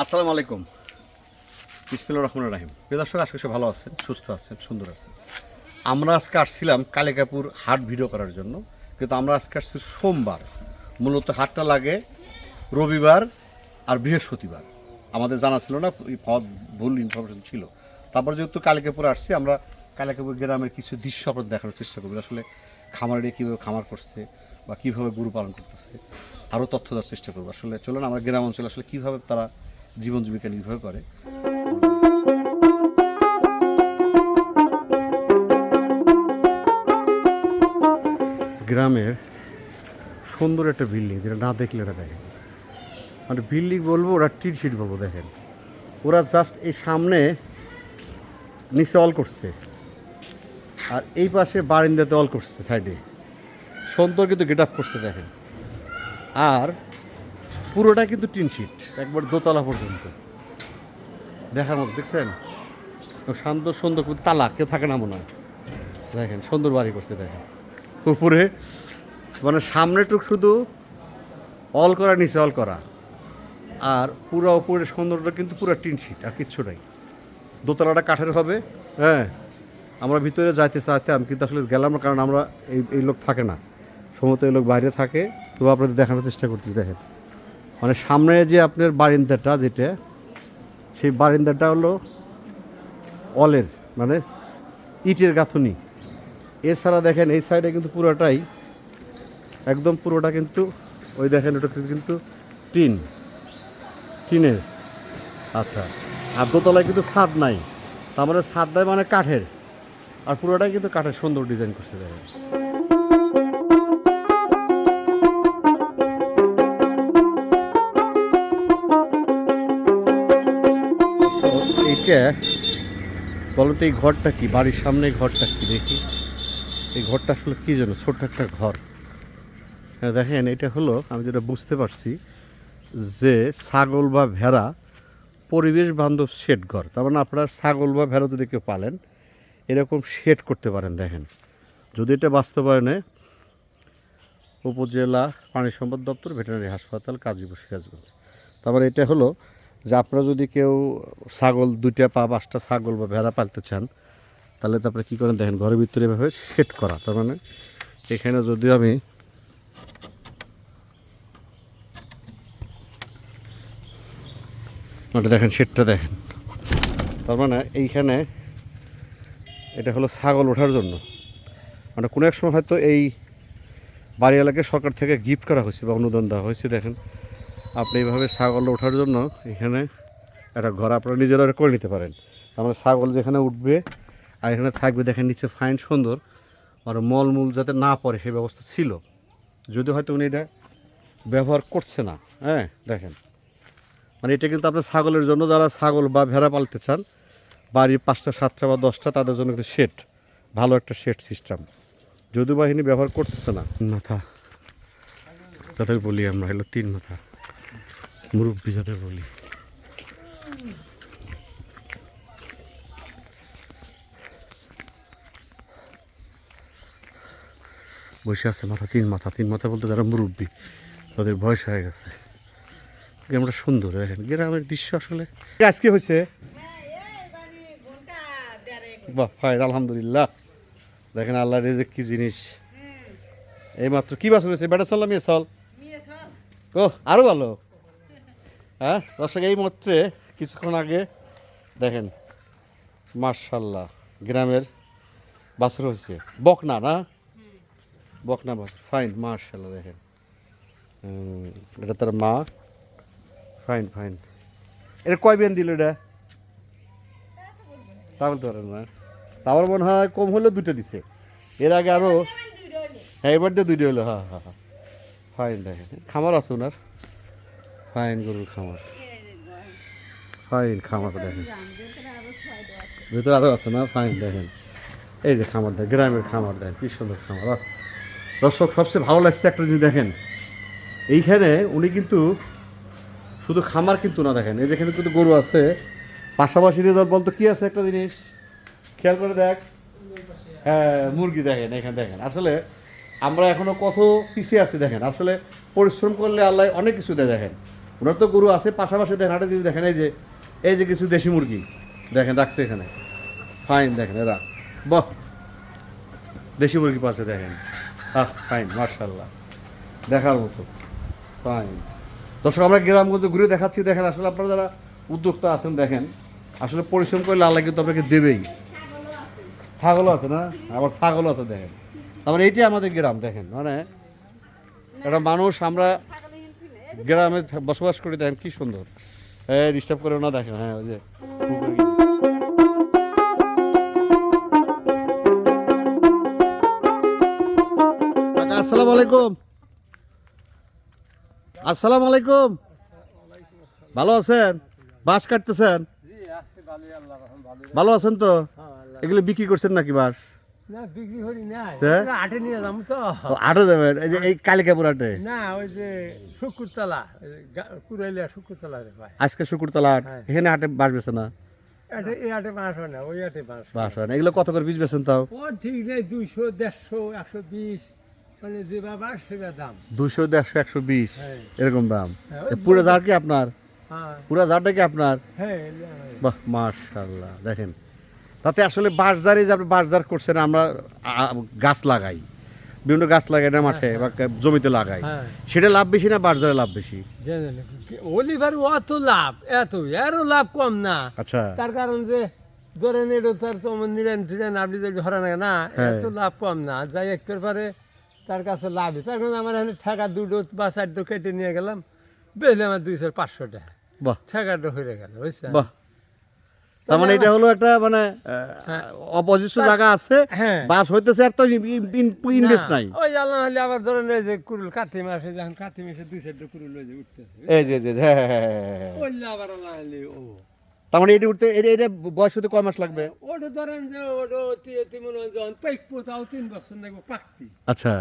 আসসালামু আলাইকুম। বিসমিল্লা রহমান রাহিম। প্রিয় দর্শক আজকে সব ভালো আছেন, সুস্থ আছেন, সুন্দর আছেন। আমরা আজকে আসছিলাম কালিকাপুর হাট ভিডিও করার জন্য। কিন্তু আমরা আজকে আসছি সোমবার। মূলত হাটটা লাগে রবিবার আর বৃহস্পতিবার। আমাদের জানা ছিল না ভুল ইনফরমেশন ছিল। তারপর যেহেতু কালিকাপুর আসছি, আমরা কালিকাপুর গ্রামের কিছু দৃশ্য আপনাদের দেখানোর চেষ্টা করব। আসলে খামারে কীভাবে খামার করছে বা কীভাবে গরু পালন করতেছে, আরও তথ্য দেওয়ার চেষ্টা করব। আসলে চলুন, আমরা গ্রাম অঞ্চলে আসলে কীভাবে তারা জীবন জীবিকা নির্ভর করে। গ্রামের সুন্দর একটা বিল্ডিং, যেটা না দেখলে এটা দেখেন মানে বিল্ডিং বলব, ওরা টিন শিট বলব, দেখেন। ওরা জাস্ট এই সামনে নিচে অল করছে। আর এই পাশে বারিন্দাতে অল করছে সাইডে। সুন্দর কিন্তু গেট আপ করছে, দেখেন। আর পুরোটা কিন্তু টিন শিট, একবার দোতলা পর্যন্ত। দেখার মতো, দেখছেন? শান্ত, সুন্দর তালা, কেউ থাকে না মনে হয়। দেখেন, সুন্দর বাড়ি করছে, দেখেন। উপরে মানে সামনেটুক শুধু অল করা, নিচে অল করা। আর পুরো উপরে সৌন্দর্যটা কিন্তু পুরো টিন শিট, আর কিচ্ছু নাই। দোতলাটা কাঠের হবে হ্যাঁ? আমরা ভিতরে যাইতে চাইতাম কিন্তু আসলে গেলাম না, কারণ আমরা এই এই লোক থাকে না। সমত এই লোক বাইরে থাকে, তো আপনাদের দেখানোর চেষ্টা করতেছি, দেখেন। মানে সামনে যে আপনার বারিন্দাটা যেটা, সেই বারিন্দাটা হলো অলের মানে ইটের গাঁথনি। এছাড়া দেখেন এই সাইডে কিন্তু পুরোটাই, একদম পুরোটা কিন্তু, ওই দেখেন ওটা কিন্তু টিন, টিনের। আচ্ছা আর দোতলায় কিন্তু ছাদ নাই, তার মানে ছাদ মানে কাঠের। আর পুরোটাই কিন্তু কাঠের সুন্দর ডিজাইন করছে দেখেন। এইটা বলো তো এই ঘরটা কি? বাড়ির সামনে ঘরটা কি দেখি? এই ঘরটা আসলে কী জন্য ছোট্ট একটা ঘর। হ্যাঁ দেখেন, এটা হলো, আমি যেটা বুঝতে পারছি যে ছাগল বা ভেড়া পরিবেশ বান্ধব শেড ঘর। তার মানে আপনারা ছাগল বা ভেড়া যদি কেউ পালেন, এরকম শেড করতে পারেন, দেখেন। যদি এটা বাস্তবায়নে উপজেলা পানি সম্পদ দপ্তর, ভেটেরিনারি হাসপাতাল কাজীপুর সিরাজগঞ্জ তারপরে এটা হলো যে আপনারা যদি কেউ ছাগল দুইটা পা, পাঁচটা ছাগল বা ভেড়া পালতে চান, তাহলে তারপরে কী করেন? দেখেন, ঘরের ভিতরে এভাবে সেট করা। তার মানে এখানে যদি আমি ওটা দেখেন, সেটটা দেখেন। তার মানে এইখানে এটা হলো ছাগল ওঠার জন্য। মানে কোনো এক সময় হয়তো এই বাড়িওয়ালাকে সরকার থেকে গিফট করা হয়েছে বা অনুদান দেওয়া হয়েছে, দেখেন। আপনি এইভাবে ছাগল ওঠার জন্য এখানে একটা ঘর আপনারা নিজেরা করে নিতে পারেন। আমরা ছাগল যেখানে উঠবে আর এখানে থাকবে, দেখেন নিচে ফাইন সুন্দর, আর মলমূল যাতে না পড়ে সেই ব্যবস্থা ছিল। যদি হয়তো উনি এটা ব্যবহার করছে না হ্যাঁ দেখেন। মানে এটা কিন্তু আপনার ছাগলের জন্য, যারা ছাগল বা ভেড়া পালতে চান, বাড়ির পাঁচটা, সাতটা বা দশটা, তাদের জন্য একটা শেড ভালো একটা শেড সিস্টেম যদু বাহিনী ব্যবহার করতেছে না। মাথা যাদের বলি আমরা হলো তিন মাথা। মুরব্বী যাদের বলি। বসে আছে মাথা তিন মাথা তিন মাথা বলতে যারা মুরব্বী তাদের বয়স হয়ে গেছে। গ্রামটা সুন্দর দেখেন গ্রামের দৃশ্য আসলে আজকে হয়েছে? বাহ ফাইন আলহামদুলিল্লাহ। দেখেন আল্লাহ রেজেক কি জিনিস। এই মাত্র কি বাস হয়েছে? বেটা চললাম ইয়ে চল। ও আরও ভালো। হ্যাঁ দর্শক, এই মাত্রে কিছুক্ষণ আগে দেখেন মার্শাল্লাহ গ্রামের বাছর হয়েছে। বকনা না? বকনা বাছর ফাইন মার্শাল্লাহ দেখেন। এটা তার মা। ফাইন ফাইন এটা কয় বেন দিল এটা? তা বলতে পারেন না। তা আমার মনে হয় কম হলেও দুটো দিছে। এর আগে আরও হ্যাঁ এবার দিয়ে দুইটা হলো হ্যাঁ হ্যাঁ হ্যাঁ। ফাইন দেখেন। খামার আছে ওনার? ফাইন গরুর খামার। ফাইন খামার দেখেন। ভিতরে আরও আছে না? ফাইন দেখেন। এই যে খামার দেখেন, গ্রামের খামার দেখেন, কি সুন্দর খামার দর্শক, সবচেয়ে ভালো লাগছে একটা জিনিস দেখেন। এইখানে উনি কিন্তু শুধু খামার কিন্তু না দেখেন। এই যেখানে কিন্তু গরু আছে। পাশাপাশি রেজাল্ট বলতো কি আছে একটা জিনিস? খেয়াল করে দেখ। হ্যাঁ মুরগি দেখেন, এখানে দেখেন। আসলে আমরা এখনও কত পিছিয়ে আছি দেখেন। আসলে পরিশ্রম করলে আল্লাহ অনেক কিছু দেয় দেখেন। ওনার তো গরু আছে, পাশাপাশি দেখেন একটা জিনিস দেখেন, এই যে এই যে কিছু দেশি মুরগি। দেখেন, রাখছে এখানে। ফাইন দেখেন, এরা। বাহ! দেশি মুরগি পাশে দেখেন। আহ ফাইন মার্শাল্লাহ দেখার মতো। ফাইন দর্শক, আমরা গ্রামগঞ্জে ঘুরে দেখাচ্ছি। দেখেন, আসলে আপনারা যারা উদ্যোক্তা আছেন, দেখেন, আসলে পরিশ্রম করলে আল্লাহ কিন্তু আপনাকে দেবেই। ছাগলও আছে না? আবার ছাগলও আছে, দেখেন। তারপরে এইটাই আমাদের গ্রাম দেখেন মানে একটা মানুষ আমরা গ্রামে বসবাস করি দেখেন কি সুন্দর। হ্যাঁ ডিস্টার্ব করে না দেখেন হ্যাঁ ওই যে আসসালামু আলাইকুম। আসসালামু আলাইকুম। ভালো আছেন? বাঁশ কাটতেছেন? ভালো আছেন তো? এগুলো বিক্রি করছেন নাকি বাঁশ? আটে যাবেন এই যে এই কালিকাপুর না ওই যে শুকুরতলা শুকুরতলা আজকে শুকুরতলা। এখানে আটে না? এগুলো কত করে বীজ বেছেন তাও? ও ঠিক নেই দুইশো দেড়শো একশো বিশ। মানে যে বাবা সেবা দাম। দুশো দেড়শো একশো বিশ। হ্যাঁ। এরকম দাম। হ্যাঁ, পুরো ঝাড় কি আপনার? হ্যাঁ। পুরো ঝাড়টা কি আপনার। বাহ দেখেন। তাতে আসলে বাঁশঝাড়ে যে আপনি বাঁশঝাড় করছেন আমরা গাছ লাগাই। বিভিন্ন গাছ লাগাই না মাঠে বা জমিতে লাগাই। হ্যাঁ। সেটা লাভ বেশি না বাজারে লাভ বেশি? অলিভার অত লাভ এত এরও লাভ কম না। আচ্ছা। তার কারণ যে ধরেন এটা তার তোমার নিলেন টিলেন আপনি যদি ধরা না না হ্যাঁ। এত লাভ কম না। যাই একটার পরে তার কাছে লাভই তার কারণে আমার এখানে ঠেকা দুটো বা চারটো কেটে নিয়ে গেলাম বেলে আমার দুইশো পাঁচশো টাকা। বাহ। ঠেকাটা হয়ে গেল বুঝছেন? বাহ। তার মানে এটা হলো একটা মানে অপজিষ্ট জায়গা আছে হ্যাঁ। বাস হইতেছে আর তো ইনভেস্ট নাই। ওই আল্লাহ হলে আবার ধরেন এই যে কুরুল কাতি মাসে যখন কাতি মাসে দুই চারটো কুরুল ওই যে উঠতেছে। এই যে যে হ্যাঁ হ্যাঁ, হ্যাঁ, হ্যাঁ, হ্যাঁ। আবার আল্লাহ হলে ও। তার মানে এটা উঠতে এটা এটা বয়স হতে কয় মাস লাগবে? ওটা ধরেন যে ওটা অতি মনে হয় যখন পাইকবো তাও তিন বছর পাকতি। আচ্ছা।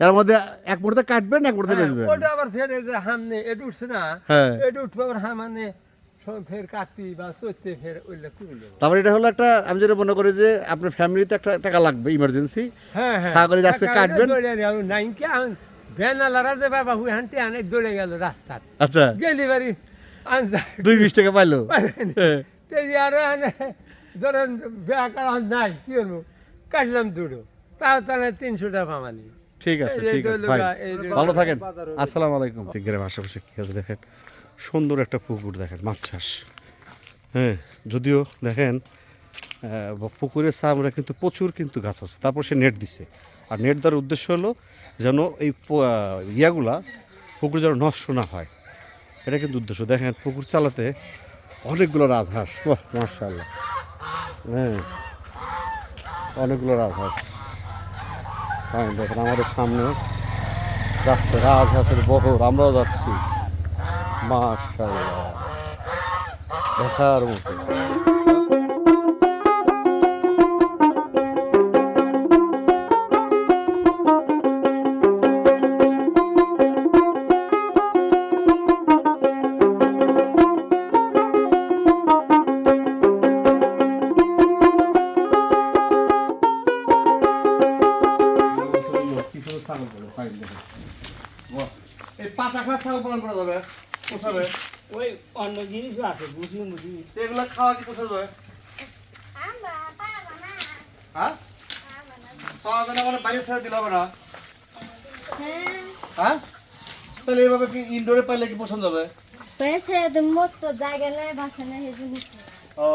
এর মধ্যে এক মুহূর্তে কাটবেন এক মুহূর্তে হ্যাঁ, বেচবেন? ওটা আবার ফের এই যে হামনে এটা উঠছে না। হ্যাঁ। এটা উঠবে আবার হামানে ফের কাতি বা চৈতে ফের ওইলে করে তারপরে এটা হলো একটা আমি যেটা মনে করি যে আপনার ফ্যামিলিতে একটা টাকা লাগবে ইমার্জেন্সি হ্যাঁ হ্যাঁ। সাগরে যাচ্ছে কাটবেন? যে বাবা হুই হাঁটে আনে দৌড়ে গেল রাস্তার। আচ্ছা। গেলি বাড়ি আনসা দুই বিশ টাকা পাইলো। হ্যাঁ। তেজি আরও আনে ধরেন বেকার নাই কি করব কাটলাম দুটো। তাও তাহলে তিনশো টাকা পামালি। ঠিক আছে এই ঠিক আছে ভালো থাকেন। আসসালামু আলাইকুম। ঠিক গ্রামের আশেপাশে কি আছে দেখেন? সুন্দর একটা পুকুর দেখেন, মাছ চাষ। হ্যাঁ যদিও দেখেন পুকুরের সামনে কিন্তু প্রচুর কিন্তু গাছ আছে, তারপর সে নেট দিছে। আর নেট দেওয়ার উদ্দেশ্য হলো যেন এই ইয়াগুলা পুকুর যেন নষ্ট না হয়। এটা কিন্তু উদ্দেশ্য। দেখেন, পুকুর চালাতে অনেকগুলো রাজহাঁস, বাহ মার্শাল্লাহ হ্যাঁ অনেকগুলো রাজহাঁস। হ্যাঁ দেখেন, আমাদের সামনে যাচ্ছে রাজহাঁসের বহর, আমরাও যাচ্ছি। মাশাআল্লাহ। দেখার মতো। পাতা খাওয়া ছাগল পালন করা যাবে। পোষাবে ওই অন্য জিনিসও আছে বুঝি এগুলো খাওয়া কি পোষা যাবে হ্যাঁ? পাওয়া মানে বাইরে ছেড়ে দিলে হবে না। হ্যাঁ। তাহলে এইভাবে কি ইনডোরে পাইলে কি পছন্দ হবে ও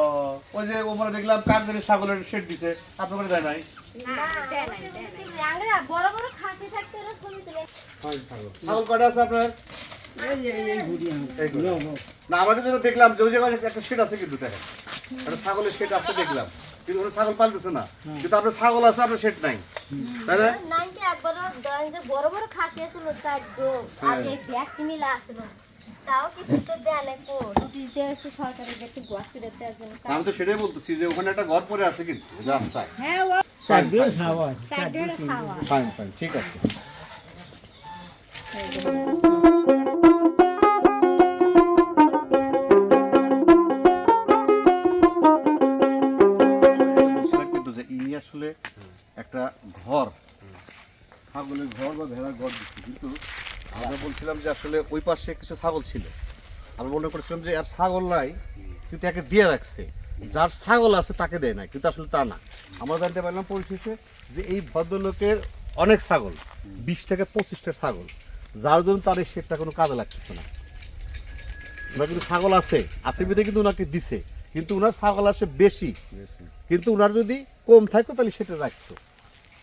ওই যে ওপরে দেখলাম কাকজারি ছাগলের শেড দিছে আপনার করে দেয় নাই ছাগল। আছে আপনার? এই যে আমি না আমার কিন্তু দেখলাম যে ওই জায়গায় একটা শেড আছে কিন্তু দেখেন। একটা ছাগলের শেড আছে দেখলাম। কিন্তু ওরা ছাগল পালতেছে না। কিন্তু আপনার ছাগল আছে আপনার শেড নাই। তাই না? নাইনটি একবার ধরেন যে বড় বড় খাসি আছিল চার গো আর এই ব্যাগ মিলা আছিল। তাও কিছু তো দেয় নাই কো? রুটি দিয়ে হচ্ছে সরকারের কাছে গোয়াসি দিতে একজন আমি তো সেটাই বলতেছি যে ওখানে একটা ঘর পরে আছে কিন্তু রাস্তায়। হ্যাঁ ঠিক আছে। বলছিলাম যে আসলে ওই পাশে কিছু ছাগল ছিল। আমি মনে করছিলাম যে আর ছাগল নাই কিন্তু একে দিয়ে রাখছে। যার ছাগল আছে তাকে দেয় না কিন্তু আসলে তা না। আমরা জানতে পারলাম পরিশেষে যে এই ভদ্রলোকের অনেক ছাগল বিশ থেকে পঁচিশটা ছাগল। যার জন্য তার এই শেডটা কোনো কাজে লাগতেছে না। ওনার কিন্তু ছাগল আছে আছে বিধে কিন্তু ওনাকে দিছে। কিন্তু ওনার ছাগল আছে বেশি। কিন্তু ওনার যদি কম থাকতো তাহলে সেটা রাখতো।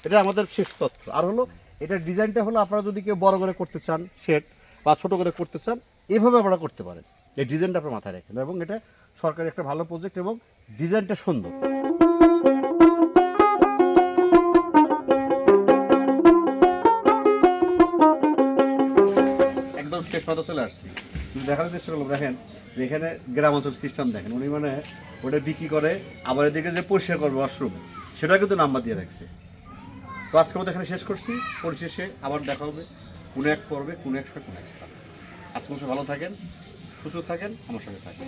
এটা আমাদের শেষ তথ্য। আর হলো এটার ডিজাইনটা হলো আপনারা যদি কেউ বড় করে করতে চান শেড বা ছোট করে করতে চান, এভাবে আপনারা করতে পারেন। এই ডিজাইনটা আপনার মাথায় রাখেন এবং এটা সরকারি একটা ভালো প্রজেক্ট এবং ডিজাইনটা সুন্দর। একদম শেষ চলে দেখেন, যে এখানে সিস্টেম দেখেন, উনি মানে ওটা বিক্রি করে, আবার এদিকে যে পরিষ্কার করবে ওয়াশরুম সেটা কিন্তু নাম্বার দিয়ে রাখছে। তো আজকে মতো এখানে শেষ করছি। পরিশেষে আবার দেখা হবে কোনো এক পর্বে, কোনো এক সময়, কোনো এক স্থানে। আজকে ভালো থাকেন, সুস্থ থাকেন, আমার সঙ্গে থাকেন।